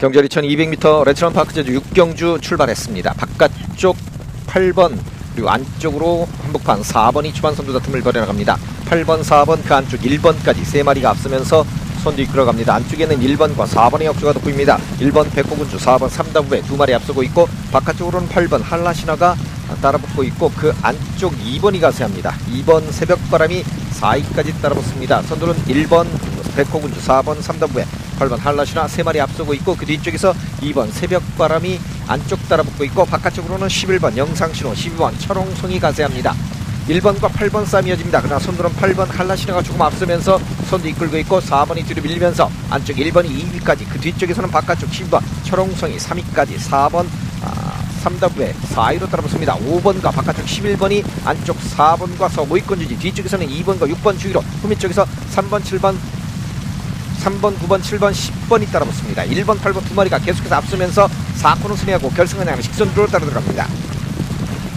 경절 2200m 레트런 파크 제주 6경주 출발했습니다. 바깥쪽 8번 그리고 안쪽으로 한복판 4번이 초반 선두자 틈을 벌여 나갑니다. 8번, 4번 그 안쪽 1번까지 세 마리가 앞서면서 선두 이끌어갑니다. 안쪽에는 1번과 4번의 역주가 돋보입니다. 1번 백호군주, 4번 삼다부에 두 마리 앞서고 있고 바깥쪽으로는 8번 한라신화가 따라붙고 있고 그 안쪽 2번이 가세합니다. 2번 새벽바람이 4위까지 따라붙습니다. 선두는 1번 백호군주, 4번 삼다부에 8번 한라시나 세 마리 앞서고 있고 그 뒤쪽에서 2번 새벽바람이 안쪽 따라붙고 있고 바깥쪽으로는 11번 영상신호 12번 철옹송이 가세합니다. 1번과 8번 싸움이 이어집니다. 그러나 선두는 8번 한라시나가 조금 앞서면서 선두 이끌고 있고 4번이 뒤로 밀리면서 안쪽 1번이 2위까지 그 뒤쪽에서는 바깥쪽 12번 철옹송이 3위까지 4번 아, 3더브에 4위로 따라붙습니다. 5번과 바깥쪽 11번이 안쪽 4번과 서모이권 주지 뒤쪽에서는 2번과 6번 주위로 후미 쪽에서 3번 7번 3번, 9번, 7번, 10번이 따라붙습니다. 1번, 8번 두 마리가 계속해서 앞서면서 4코너 승리하고 결승을 향해 직선으로 따라 들어갑니다.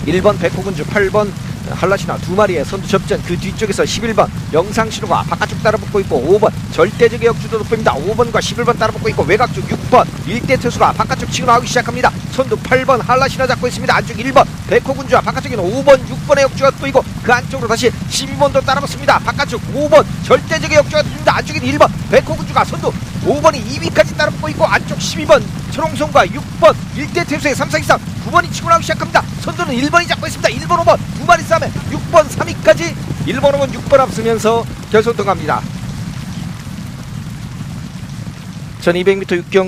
1번 백호군주, 8번 한라시나 두 마리의 선두 접전 그 뒤쪽에서 11번 영상신호가 바깥쪽 따라붙고 있고 5번 절대적의 역주도 돋보입니다. 5번과 11번 따라붙고 있고 외곽 쪽 6번 일대 투수가 바깥쪽 치고 나오기 시작합니다. 선두 8번 한라시나 잡고 있습니다. 안쪽 1번 백호군주와 바깥쪽에는 5번 6번의 역주가 돋보이고 그 안쪽으로 다시 12번도 따라붙습니다. 바깥쪽 5번 절대적의 역주가 돋보입니다. 안쪽에는 1번 백호군주가 선두 5번이 2위까지 따라붙고 있고 안쪽 12번 철옹성과 6번 일대 태수의 3, 4, 2, 3 9번이 치고 나오기 시작합니다. 선두는 1번이 잡고 있습니다. 1번, 5번 두 마리 싸움에 6번, 3위까지 1번, 5번, 6번 앞서면서 결선 통합니다. 1200m 6경